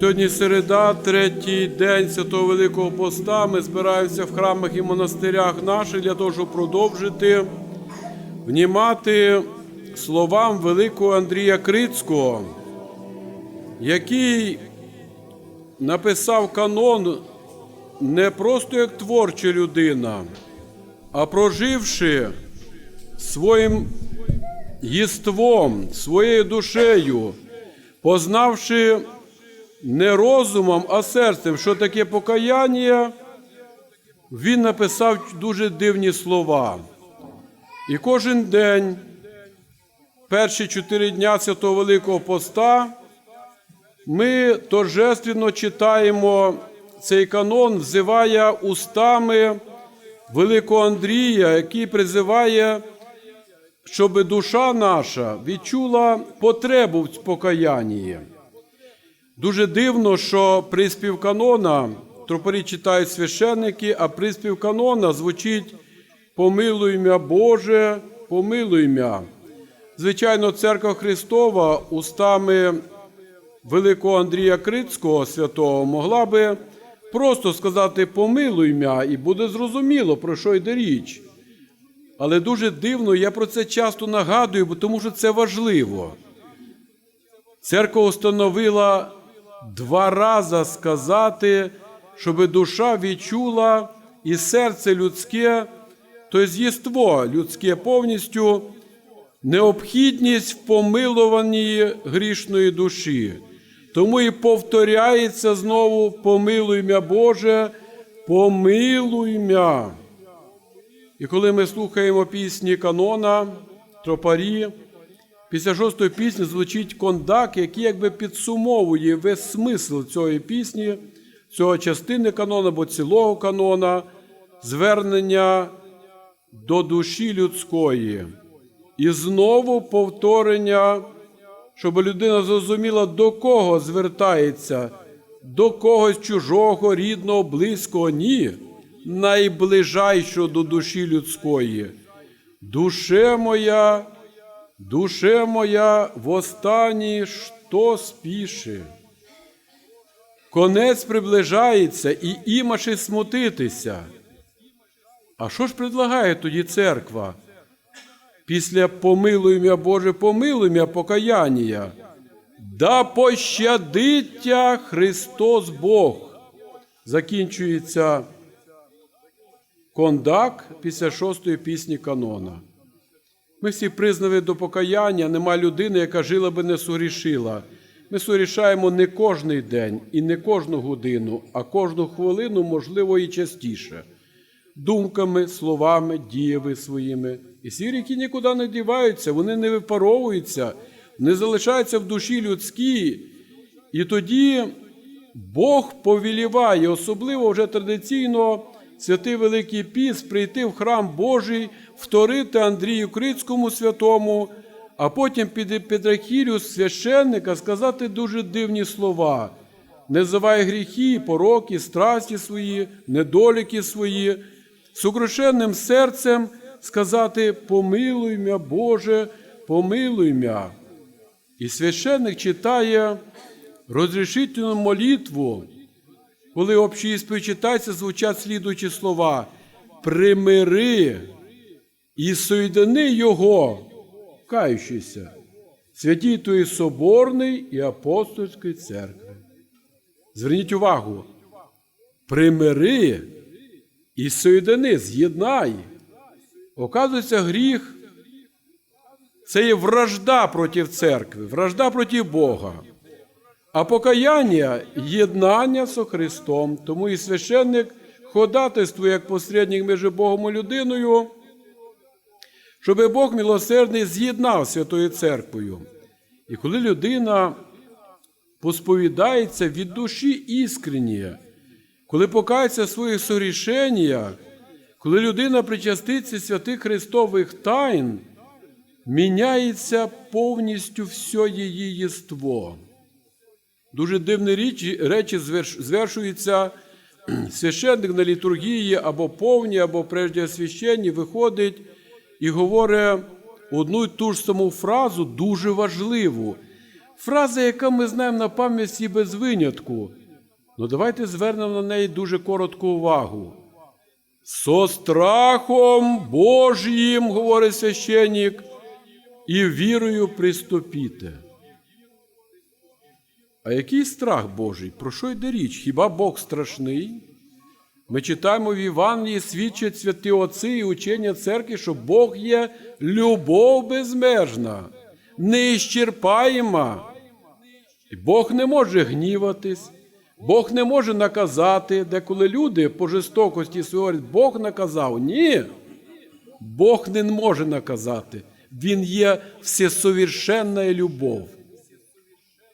Сьогодні середа, третій день Святого Великого Поста. Ми збираємося в храмах і монастирях наших для того, щоб продовжити внімати словам великого Андрія Крицького, який написав канон не просто як творча людина, а проживши своїм єством, своєю душею, познавши не розумом, а серцем, що таке покаяння, він написав дуже дивні слова. І кожен день, перші чотири дня Святого Великого Поста, ми торжественно читаємо цей канон, взиває устами Великого Андрія, який призиває, щоб душа наша відчула потребу в покаянні. Дуже дивно, що приспів канона тропарі читають священники, а приспів канона звучить Помилуй мя Боже, помилуй мя. Звичайно, церква Христова устами великого Андрія Крицького святого могла би просто сказати Помилуй мя, і буде зрозуміло, про що йде річ. Але дуже дивно, я про це часто нагадую, тому що це важливо. Церква установила два рази сказати, щоб душа відчула і серце людське, тобто єство людське повністю необхідність в помилуванні грішної душі. Тому і повторяється знову помилуй мя Боже, помилуй мя. І коли ми слухаємо пісні канона, тропарі, Після шостої пісні звучить кондак, який якби підсумовує весь смисл цієї пісні, цього частини канона або цілого канона, звернення до душі людської. І знову повторення, щоб людина зрозуміла, до кого звертається, до когось чужого, рідного, близького, ні, найближайшого до душі людської. Душе моя. Душе моя в останній що спіши. Конець приближається і імаше смутитися. А що ж предлагає тоді церква? Після помилуй мя Боже, помилуй мя покаяння, да пощадиття Христос Бог. Закінчується кондак після шостої пісні канона. Ми всі признали до покаяння, нема людини, яка жила би не согрішила. Ми согрішаємо не кожний день і не кожну годину, а кожну хвилину, можливо, і частіше. Думками, словами, діями своїми. І ці ріки нікуди не діваються, вони не випаровуються, вони залишаються в душі людській. І тоді Бог повіліває, особливо вже традиційно святий Великий Піс прийти в храм Божий, вторити Андрію Крицькому святому, а потім під Петрахілю священника сказати дуже дивні слова. Не завай гріхи, пороки, страсті свої, недоліки свої, з укрушенним серцем сказати Помилуй мя, Боже, помилуй мя. І священник читає розрішительну молитву, коли общі ісповідь читається, звучать слідуючі слова: примири і соєдини Його, каючися, святій тої Соборної і апостольської церкви. Зверніть увагу, примири і соєдини, з'єднай. Оказується, гріх це є вражда проти церкви, вражда проти Бога. А покаяння єднання з Христом. Тому і священник ходатайствує як посередник між Богом і людиною, щоб Бог милосердний з'єднав Святою Церквою. І коли людина посповідається від душі іскренні, коли покається в своїх сорішеннях, коли людина причаститься святих Христових тайн, міняється повністю все її єство. Дуже дивні речі, речі звершуються священник на літургії або повні, або прежде священні, виходить і говорить одну й ту ж саму фразу, дуже важливу. Фраза, яка ми знаємо на пам'яті без винятку. Ну давайте звернемо на неї дуже коротку увагу. Со страхом Божіїм, говорить священник, і вірою приступіте. А який страх Божий? Про що йде річ? Хіба Бог страшний? Ми читаємо в Івангелії, свідчать святі отці і учення церкви, що Бог є любов безмежна, неіщерпаєма. І Бог не може гніватись, Бог не може наказати, деколи люди по жорстокості говорять, Бог наказав. Ні. Бог не може наказати. Він є всесовершенна любов.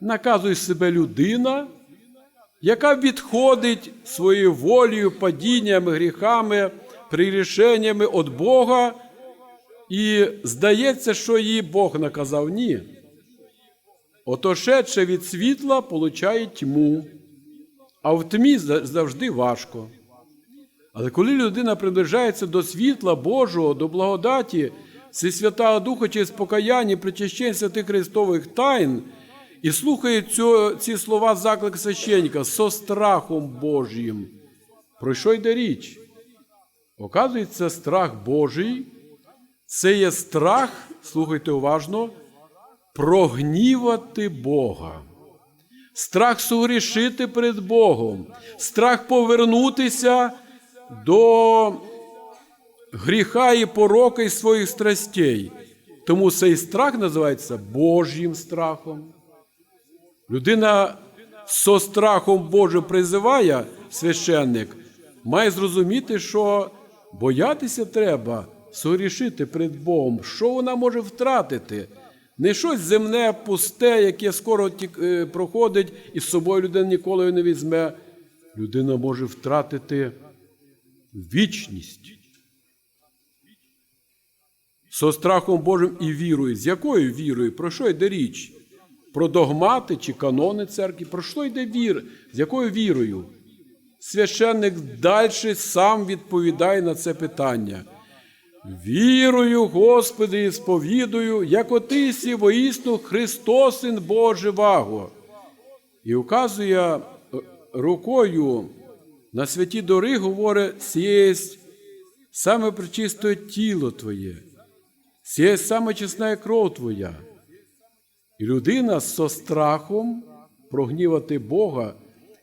Наказує себе людина, яка відходить своєю волею, падіннями, гріхами, прирішеннями від Бога, і здається, що її Бог наказав. Ні. Отошедше від світла получає тьму, а в тьмі завжди важко. Але коли людина приближається до світла Божого, до благодаті, Всесвятого Духа через покаяння, причащення святих Христових тайн, і слухає цю, ці слова заклик священника со страхом Божим. Про що йде річ? Оказується, страх Божий це є страх, слухайте уважно, прогнівати Бога. Страх согрішити перед Богом, страх повернутися до гріха і порока і своїх страстей. Тому цей страх називається Божим страхом. Людина со страхом Божим призиває священник, має зрозуміти, що боятися треба согрішити перед Богом. Що вона може втратити? Не щось земне, пусте, яке скоро е, проходить, і з собою людина ніколи не візьме. Людина може втратити вічність. Со страхом Божим і вірою. З якою вірою? Про що йде річ? Про догмати чи канони церкви? Про що йде вір? З якою вірою? Священник далі сам відповідає на це питання. Вірую, Господи, і сповідую, як отисі воістину Христос, Син Божий ваго. І указує рукою на святі дори, говорить, сєсть саме причистое тіло Твоє, сєсть саме чесна кров Твоя. Людина со страхом прогнівати Бога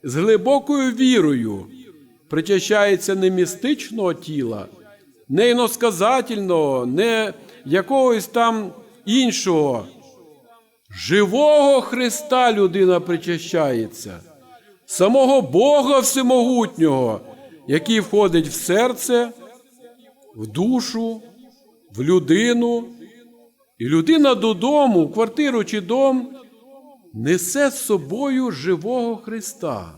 з глибокою вірою причащається не містичного тіла, не іносказательного, не якогось там іншого. Живого Христа людина причащається, самого Бога Всемогутнього, який входить в серце, в душу, в людину. І людина додому, в квартиру чи дом, несе з собою живого Христа.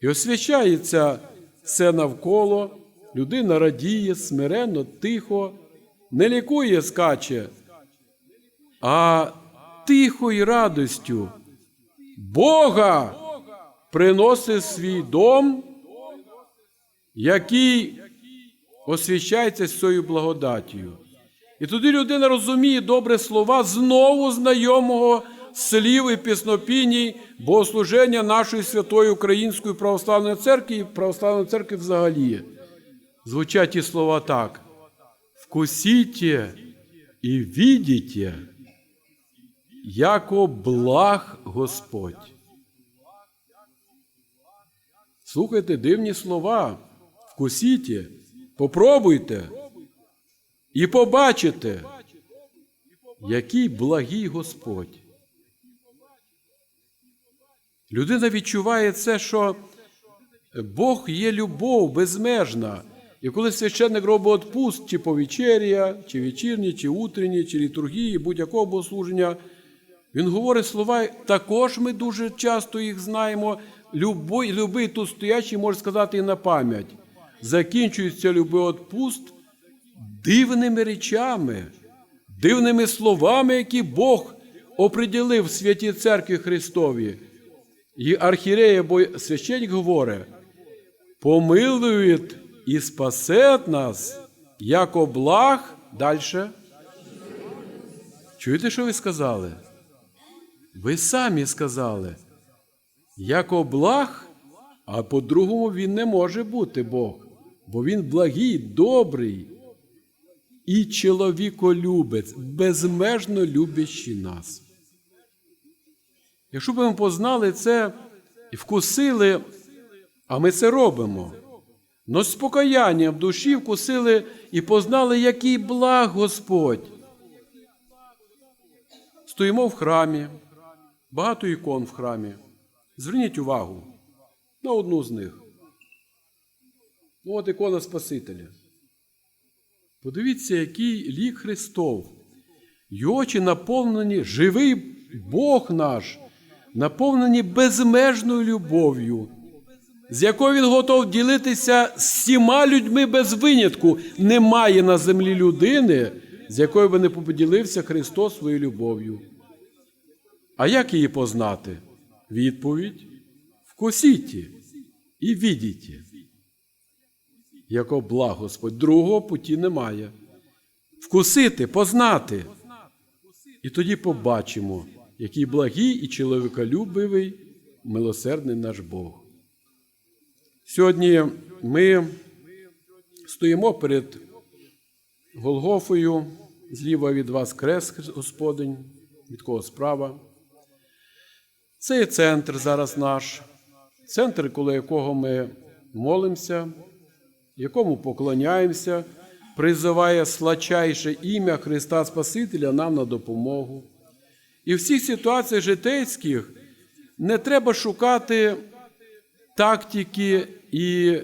І освячається все навколо, людина радіє, смиренно, тихо, не лікує, скаче, а тихою радостю Бога приносить свій дом, який освящається своєю благодаттю. І тоді людина розуміє добре слова знову знайомого слів і піснопіній богослуження нашої святої Української православної церкви і православної церкви взагалі. Звучать ті слова так: вкусіте і відіте, яко благ Господь. Слухайте дивні слова. Вкусіте, попробуйте і побачите, який благий Господь. Людина відчуває це, що Бог є любов безмежна. І коли священник робить відпуст, чи повечеря, чи вечірні, чи утренні, чи літургії, будь-якого богослуження, він говорить слова, також ми дуже часто їх знаємо. Любий, любий тут стоячий може сказати і на пам'ять. Закінчується любий відпуст дивними речами, дивними словами, які Бог оприділив святій церкві Христові. І архірея, бо священник говорить, помилує і спасет нас, як облаг далі. Чуєте, що ви сказали? Ви самі сказали, як облаг, а по-другому він не може бути Бог, бо він благий, добрий і чоловіколюбець, безмежно любящий нас. Якщо б ми познали це і вкусили, а ми це робимо, но з покаянням душі вкусили і познали, який благ Господь. Стоїмо в храмі, багато ікон в храмі. Зверніть увагу на одну з них. Ну, от ікона Спасителя. Подивіться, який лік Христов. Його очі наповнені живий Бог наш, наповнені безмежною любов'ю, з якою Він готов ділитися з всіма людьми без винятку. Немає на землі людини, з якою би не поділився Христос своєю любов'ю. А як її познати? Відповідь вкусіть і відіть. Яко благ Господь, другого путі немає. Вкусити, познати. І тоді побачимо, який благий і чоловіколюбивий, милосердний наш Бог. Сьогодні ми стоїмо перед Голгофою, зліва від вас крест Господень, від кого справа. Це є центр зараз наш, центр, коло якого ми молимося, якому поклоняємося, призиває слачайше ім'я Христа Спасителя нам на допомогу. І в всіх ситуаціях житейських не треба шукати тактики і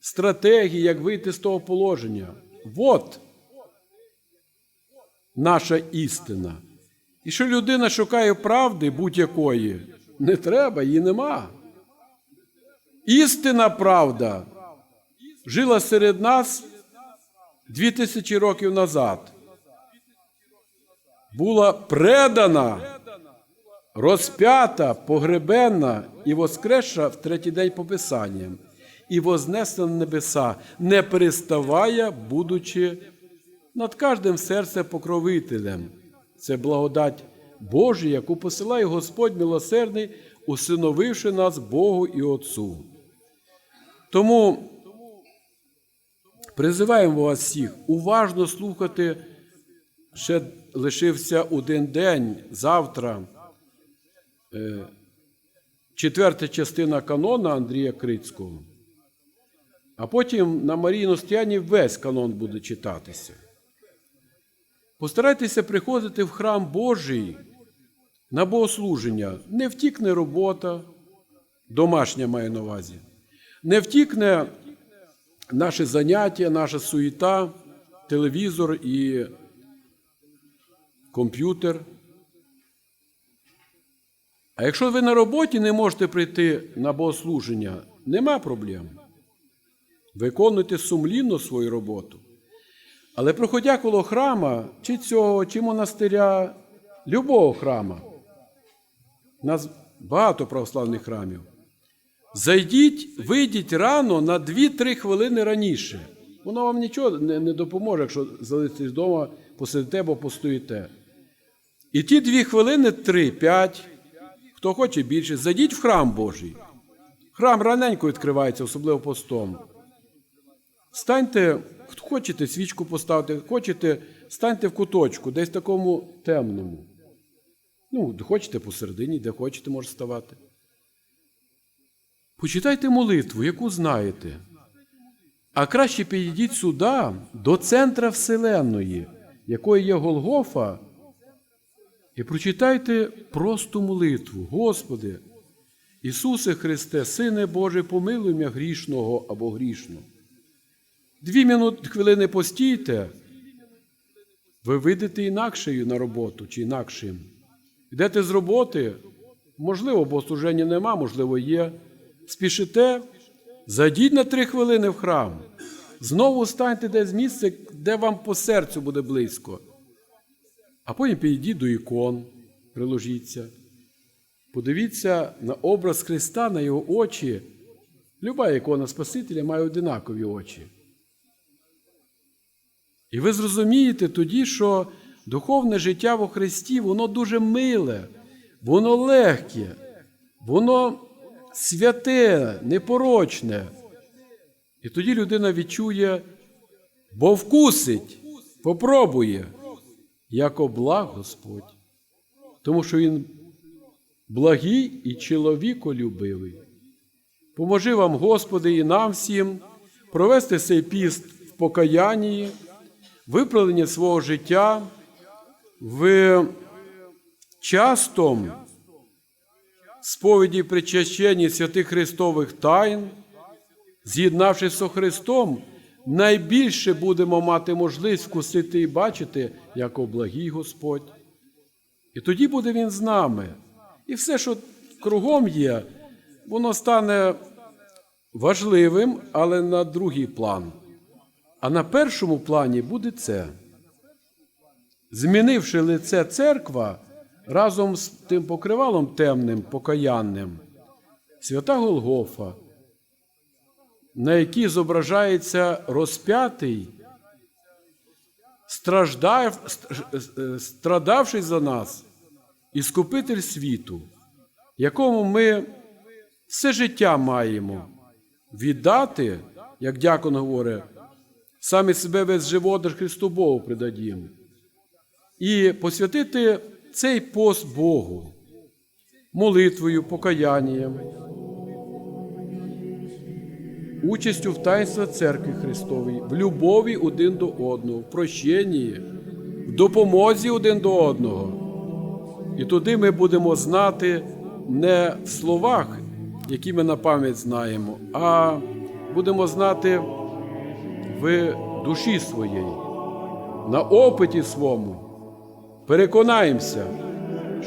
стратегії, як вийти з того положення. От наша істина. І що людина шукає правди будь-якої, не треба, її нема. Істина правда жила серед нас дві тисячі років назад. Була предана, розп'ята, погребенна і воскресша в третій день по Писанням, і вознесена на небеса, не переставая, будучи над кожним серце покровителем. Це благодать Божа, яку посилає Господь милосердний, усиновивши нас Богу і Отцу. Тому призиваємо вас всіх уважно слухати. Ще лишився один день завтра. е, Четверта частина канона Андрія Крицького. А потім на Марії Ностяні весь канон буде читатися. Постарайтеся приходити в храм Божий на богослуження. Не втікне робота, домашня має на увазі. Не втікне наше заняття, наша суєта, телевізор і комп'ютер. А якщо ви на роботі не можете прийти на богослуження, нема проблем. Виконуйте сумлінно свою роботу. Але проходя коло храма, чи цього, чи монастиря, любого храма, у нас багато православних храмів. Зайдіть, вийдіть рано на 2-3 хвилини раніше. Воно вам нічого не, не допоможе, якщо залишитесь вдома, посидите або постоїте. І ті 2 хвилини, 3-5, хто хоче більше, зайдіть в храм Божий. Храм раненько відкривається, особливо постом. Станьте, хочете свічку поставити, хочете, станьте в куточку, десь такому темному. Ну, де хочете посередині, де хочете, можете ставати. Почитайте молитву, яку знаєте. А краще підійдіть сюди, до центра Вселенної, якою є Голгофа, і прочитайте просту молитву. Господи, Ісусе Христе, Сине Боже, помилуй мене грішного або грішного. Дві минути, хвилини постійте, ви вийдете інакшею на роботу чи інакшим. Йдете з роботи, можливо, бо служення нема, можливо, є. Спішите, зайдіть на три хвилини в храм. Знову станьте десь місце, де вам по серцю буде близько. А потім підійдіть до ікон, приложіться. Подивіться на образ Христа, на його очі. Люба ікона Спасителя має одинакові очі. І ви зрозумієте тоді, що духовне життя во Христі, воно дуже миле, воно легке, воно святе, непорочне. І тоді людина відчує, бо вкусить, попробує, як облаг Господь. Тому що Він благий і чоловіколюбивий. Поможи вам, Господи, і нам всім провести цей піст в покаянні, виправлення свого життя в частом сповіді причащенні святих Христових тайн, з'єднавшись з Христом, найбільше будемо мати можливість вкусити і бачити, як облагій Господь. І тоді буде Він з нами. І все, що кругом є, воно стане важливим, але на другий план. А на першому плані буде це. Змінивши лице церква разом з тим покривалом темним, покаянним, свята Голгофа, на якій зображається розп'ятий, страждав, страдавший за нас, і скупитель світу, якому ми все життя маємо віддати, як дякон говорить, самі себе весь живодер Христу Богу придадімо, і посвятити цей пост Богу молитвою, покаянням, участю в таїнстві Церкви Христової, в любові один до одного, в прощенні, в допомозі один до одного. І туди ми будемо знати не в словах, які ми на пам'ять знаємо, а будемо знати в душі своїй, на опиті своєму. Переконаємося,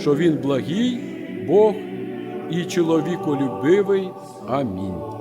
що Він благий, Бог і чоловіколюбивий. Амінь.